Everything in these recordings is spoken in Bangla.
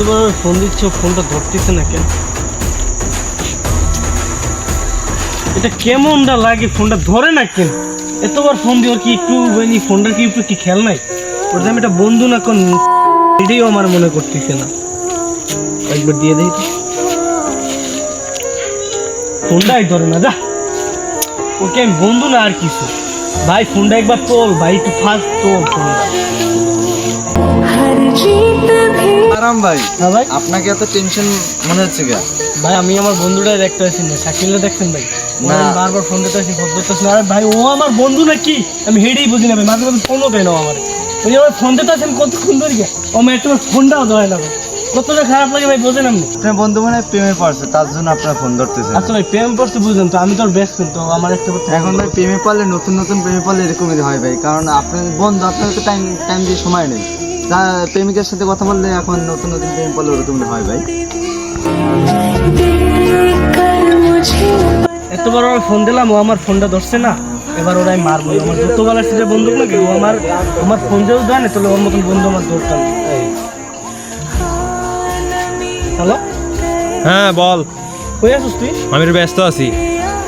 এতবার ফোন দিচ্ছ, ফোনটা ধরতেছে না কেন? এটা কেমনটা লাগে ফোনটা ধরে না কেন? এতবার ফোন দিয়ে কি একটু হয়নি? ফোনটার কি একটু কি খেল নাই? ওর আমি এটা বন্ধু না কোন এটাই আমার মনে করতেছে না। একবার দিয়ে দেই ফোনটাই ধরে না, যা। ওকে আমি বন্ধু না আর কিছু। ভাই, ফোনটা একবার তোল, ভাই, একটু ফাস্ট তোল ফোনটা। আরাম ভাই। হ্যাঁ ভাই। আপনাকে এত টেনশন মনে হচ্ছে কে ভাই আমি আমার বন্ধুটাই দেখতে পাচ্ছি না। শাকিলটা দেখছেন ভাই। না। না বারবার ফোন দিতে আসি ফোন দিতে আসি না। আরে ভাই ও আমার বন্ধু নাকি আমি হেডেই বুঝি না ভাই মাঝে মাঝে ফোনও দেয় না আমার। ওই আমার ফোন দিতে আসেন কতক্ষণ ধরে গিয়ে? ও আমার একটা ফোনটাও ধরে না ভাই। কতটা খারাপ লাগে ভাই বোঝেন আপনি? আপনার বন্ধু মানে প্রেমে পড়ছে তার জন্য আপনার ফোন ধরতেছে। আচ্ছা ভাই প্রেম করতে বুঝলেন তো আমি তো আর বেস্ট তো আমার একটা কথা- এখন ভাই প্রেমে পড়লে নতুন নতুন প্রেমে পড়লে এরকমই হয় ভাই কারণ আপনার বন্ধু আপনার তো টাইম টাইম দিয়ে সময় নেই। তা প্রেমিকের সাথে কথা বললে এখন নতুন নতুন প্রেম বললে ওরকম হয় ভাই? এত বড় ফোন দিলাম ও আমার ফোনটা ধরছে না। এবার ওরাই মারবো। আমার যতবেলা সেটা বন্দুক নাকি ও আমার আমার ফোন যেও দেয় না তাহলে ওর মতন বন্ধু আমার দরকার হ্যালো? হ্যাঁ বল। কই আছিস তুই? আমি ব্যস্ত আছি।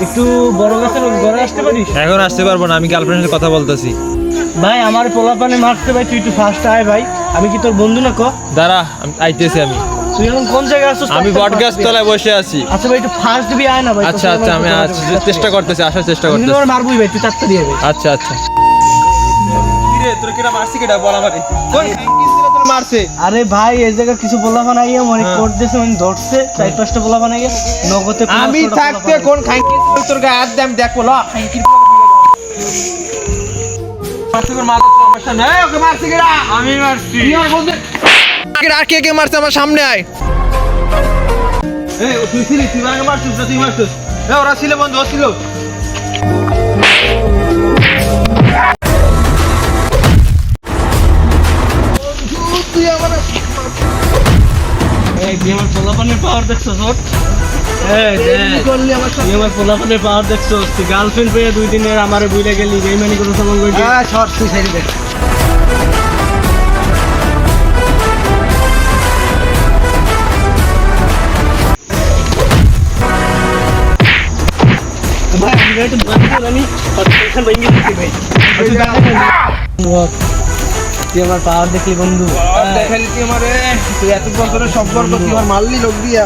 একটু বড় গাছের ঘরে আসতে পারিস? এখন আসতে পারব না আমি গার্লফ্রেন্ডের কথা বলতেছি। ভাই আমার পোলা পানে মারতে ভাই তুই একটু ফার্স্ট আয় ভাই। আমি কি তোর বন্ধু না ক? দাঁড়া আমি আইতেছি আমি। তুই এখন কোন জায়গায় আছিস? আমি বট গাছ তলায় বসে আছি। আচ্ছা ভাই একটু ফার্স্ট দিবি আয় না ভাই আচ্ছা আচ্ছা আমি আজ- চেষ্টা করতেছি আসার চেষ্টা করতেছি। তোমার মারবই ভাই তুই তাড়াতাড়ি আয় ভাই আচ্ছা আচ্ছা। কিরে তোর কিরা মারছি কেটা বল আমারে। মারছে? আরে ভাই এই জায়গা কিছু পোলা বানাইয়া মনে কোর্ট দেশে মানে ধরছে চার পাঁচটা পোলা বানাইয়া নগদে আমি থাকতে কোন খাঙ্কি তোর গায়ে হাত দিয়ে আমি দেখব ল। খাঙ্কির আমি মারছি। আর কে কে মারছে আমার সামনে আয়। ও তুই ছিলি তুই মারছিস তুই মারছিস। ওরা ছিল বন্ধু ছিল। এই তুই আমার পোলা পাওয়ার দেখছ তোর এই দেখ করলি আমার সাথে তুই আমার পোলা পানের পাওয়ার দেখছ তুই গার্লফ্রেন্ড পেয়ে দুই দিনের আমারে বুইলা গেলি বেইমানি করে সমান করে ছড় তুই সাইড ভাই আমি একটু বাদ আমি ভাই তুই আমার পাওয়ার দেখলি, বন্ধু। দেখালি তুই আমার। তুই এত বছরের সম্পর্ক তুই আমার মারলি, লোক দিয়া।